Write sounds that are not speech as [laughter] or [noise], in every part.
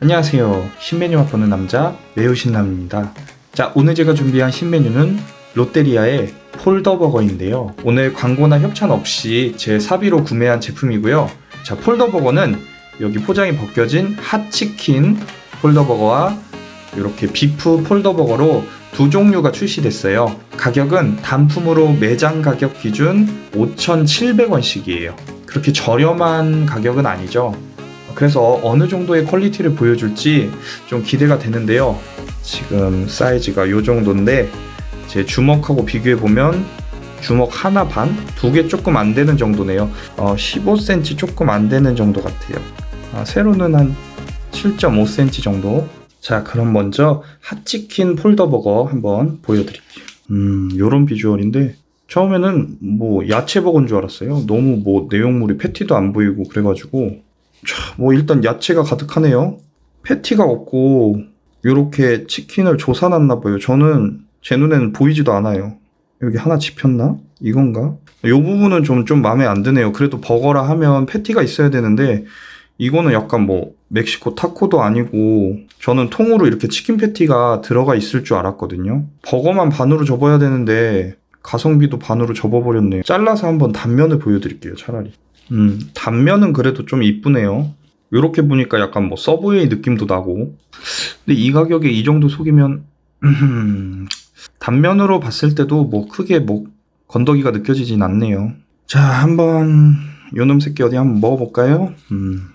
안녕하세요. 신메뉴 맛보는 남자 매우 신남입니다. 자, 오늘 제가 준비한 신메뉴는 롯데리아의 폴더버거인데요. 오늘 광고나 협찬 없이 제 사비로 구매한 제품이고요. 자, 폴더버거는 여기 포장이 벗겨진 핫치킨 폴더버거와 이렇게 비프 폴더버거로 두 종류가 출시됐어요. 가격은 단품으로 매장 가격 기준 5,700원씩이에요. 그렇게 저렴한 가격은 아니죠. 그래서 어느 정도의 퀄리티를 보여줄지 좀 기대가 되는데요. 지금 사이즈가 이 정도인데 제 주먹하고 비교해 보면 주먹 하나 반, 두 개 조금 안 되는 정도네요. 어, 15cm 조금 안 되는 정도 같아요. 아, 세로는 한 7.5cm 정도. 자, 그럼 먼저 핫치킨 폴더버거 한번 보여드릴게요. 음, 요런 비주얼인데 처음에는 뭐 야채 버거인 줄 알았어요. 너무 뭐 내용물이 패티도 안 보이고 그래가지고 자, 뭐 일단 야채가 가득하네요. 패티가 없고 요렇게 치킨을 조사놨나 봐요. 저는 제 눈에는 보이지도 않아요. 여기 하나 집혔나? 이건가? 요 부분은 좀, 좀 마음에 안 드네요. 그래도 버거라 하면 패티가 있어야 되는데, 이거는 약간 뭐, 멕시코 타코도 아니고, 저는 통으로 이렇게 치킨 패티가 들어가 있을 줄 알았거든요. 버거만 반으로 접어야 되는데, 가성비도 반으로 접어버렸네요. 잘라서 한번 단면을 보여드릴게요, 차라리. 음, 단면은 그래도 좀 이쁘네요. 요렇게 보니까 약간 뭐 서브웨이 느낌도 나고. 근데 이 가격에 이 정도 속이면, [clears throat] 단면으로 봤을 때도 뭐 크게 뭐 건더기가 느껴지진 않네요. 자, 한번 요놈 새끼 어디 한번 먹어볼까요? 음,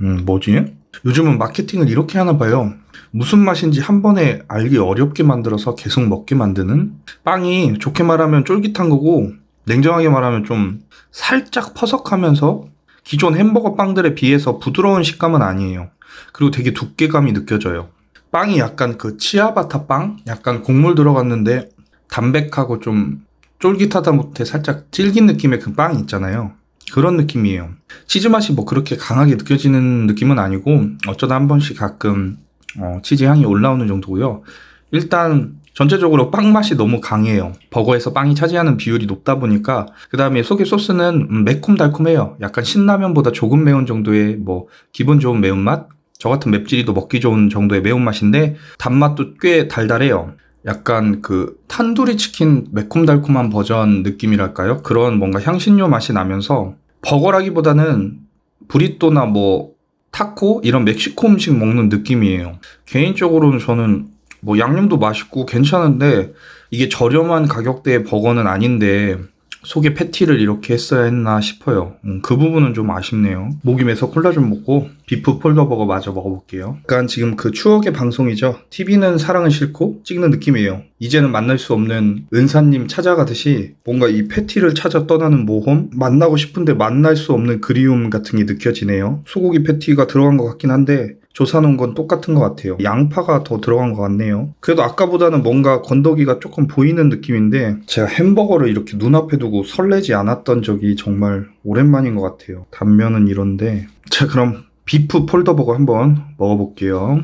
음 뭐지? 요즘은 마케팅을 이렇게 하나 봐요. 무슨 맛인지 한 번에 알기 어렵게 만들어서 계속 먹게 만드는 빵이 좋게 말하면 쫄깃한 거고 냉정하게 말하면 좀 살짝 퍼석하면서 기존 햄버거 빵들에 비해서 부드러운 식감은 아니에요. 그리고 되게 두께감이 느껴져요. 빵이 약간 그 치아바타 빵? 약간 곡물 들어갔는데 담백하고 좀 쫄깃하다 못해 살짝 질긴 느낌의 그 빵 있잖아요. 그런 느낌이에요. 치즈 맛이 뭐 그렇게 강하게 느껴지는 느낌은 아니고 어쩌다 한 번씩 가끔 어, 치즈 향이 올라오는 정도고요. 일단 전체적으로 빵 맛이 너무 강해요. 버거에서 빵이 차지하는 비율이 높다 보니까 그 다음에 속의 소스는 음, 매콤달콤해요. 약간 신라면보다 조금 매운 정도의 뭐 기분 좋은 매운맛? 저 같은 맵찔이도 먹기 좋은 정도의 매운맛인데 단맛도 꽤 달달해요. 약간 그 탄두리 치킨 매콤달콤한 버전 느낌이랄까요? 그런 뭔가 향신료 맛이 나면서 버거라기보다는 브리또나 뭐 타코 이런 멕시코 음식 먹는 느낌이에요. 개인적으로는 저는 뭐 양념도 맛있고 괜찮은데 이게 저렴한 가격대의 버거는 아닌데 속에 패티를 이렇게 했어야 했나 싶어요. 음, 그 부분은 좀 아쉽네요. 목이 매서 콜라 좀 먹고 비프 폴더버거 마저 먹어볼게요. 약간 지금 그 추억의 방송이죠. TV는 사랑은 싫고 찍는 느낌이에요. 이제는 만날 수 없는 은사님 찾아가듯이 뭔가 이 패티를 찾아 떠나는 모험? 만나고 싶은데 만날 수 없는 그리움 같은 게 느껴지네요. 소고기 패티가 들어간 것 같긴 한데 조사놓은 건 똑같은 것 같아요. 양파가 더 들어간 것 같네요. 그래도 아까보다는 뭔가 건더기가 조금 보이는 느낌인데 제가 햄버거를 이렇게 눈앞에 두고 설레지 않았던 적이 정말 오랜만인 것 같아요. 단면은 이런데 자 그럼 비프 폴더버거 한번 먹어볼게요.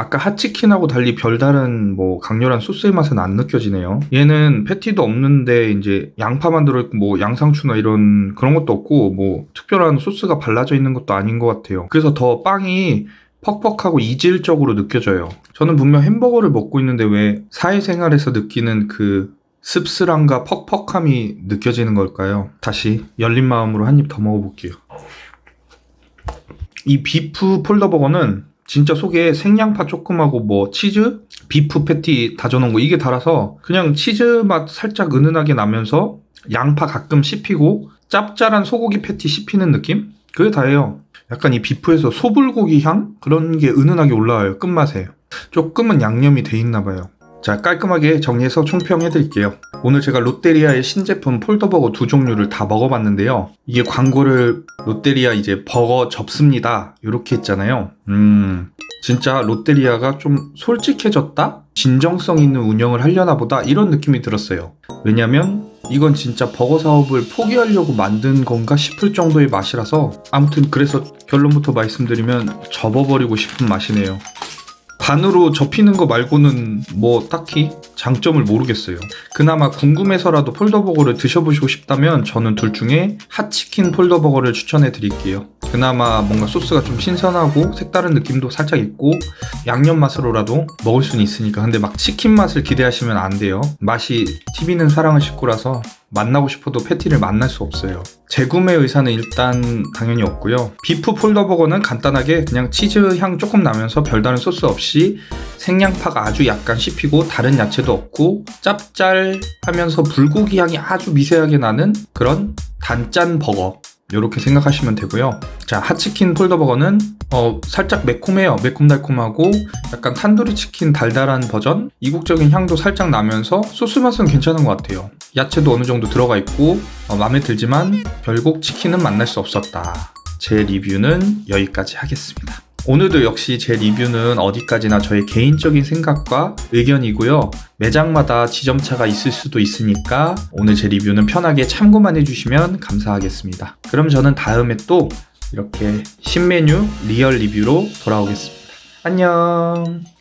아까 핫치킨하고 달리 별다른 뭐 강렬한 소스의 맛은 안 느껴지네요. 얘는 패티도 없는데 이제 양파만 들어있고 뭐 양상추나 이런 그런 것도 없고 뭐 특별한 소스가 발라져 있는 것도 아닌 것 같아요. 그래서 더 빵이 퍽퍽하고 이질적으로 느껴져요. 저는 분명 햄버거를 먹고 있는데 왜 사회생활에서 느끼는 그 씁쓸함과 퍽퍽함이 느껴지는 걸까요? 다시 열린 마음으로 한 입 더 먹어볼게요. 이 비프 폴더버거는 진짜 속에 생양파 조금하고 뭐 치즈, 비프 패티 다져놓은 거 이게 달아서 그냥 치즈 맛 살짝 은은하게 나면서 양파 가끔 씹히고 짭짤한 소고기 패티 씹히는 느낌? 그게 다예요. 약간 이 비프에서 소불고기 향? 그런 게 은은하게 올라와요. 끝맛에. 조금은 양념이 돼 있나 봐요. 자, 깔끔하게 정리해서 총평해 드릴게요. 오늘 제가 롯데리아의 신제품 폴더버거 두 종류를 다 먹어봤는데요. 이게 광고를 롯데리아 이제 버거 접습니다. 이렇게 했잖아요. 음, 진짜 롯데리아가 좀 솔직해졌다? 진정성 있는 운영을 하려나 보다 이런 느낌이 들었어요. 왜냐면 이건 진짜 버거 사업을 포기하려고 만든 건가 싶을 정도의 맛이라서 아무튼 그래서 결론부터 말씀드리면 접어버리고 싶은 맛이네요. 반으로 접히는 거 말고는 뭐 딱히 장점을 모르겠어요. 그나마 궁금해서라도 폴더버거를 드셔보시고 싶다면 저는 둘 중에 핫치킨 폴더버거를 추천해 드릴게요. 그나마 뭔가 소스가 좀 신선하고 색다른 느낌도 살짝 있고 양념 맛으로라도 먹을 수는 있으니까. 근데 막 치킨 맛을 기대하시면 안 돼요. 맛이 TV는 사랑을 식구라서 만나고 싶어도 패티를 만날 수 없어요. 재구매 의사는 일단 당연히 없고요. 비프 폴더버거는 간단하게 그냥 치즈 향 조금 나면서 별다른 소스 없이 생양파가 아주 약간 씹히고 다른 야채도 없고 짭짤하면서 불고기 향이 아주 미세하게 나는 그런 단짠 버거 이렇게 생각하시면 되고요. 자, 핫치킨 폴더버거는 어, 살짝 매콤해요. 매콤달콤하고 약간 탄두리 치킨 달달한 버전. 이국적인 향도 살짝 나면서 소스 맛은 괜찮은 것 같아요. 야채도 어느 정도 들어가 있고 어, 마음에 들지만 결국 치킨은 만날 수 없었다. 제 리뷰는 여기까지 하겠습니다. 오늘도 역시 제 리뷰는 어디까지나 저의 개인적인 생각과 의견이고요. 매장마다 지점차가 있을 수도 있으니까 오늘 제 리뷰는 편하게 참고만 해주시면 감사하겠습니다. 그럼 저는 다음에 또 이렇게 신메뉴 리얼 리뷰로 돌아오겠습니다. 안녕!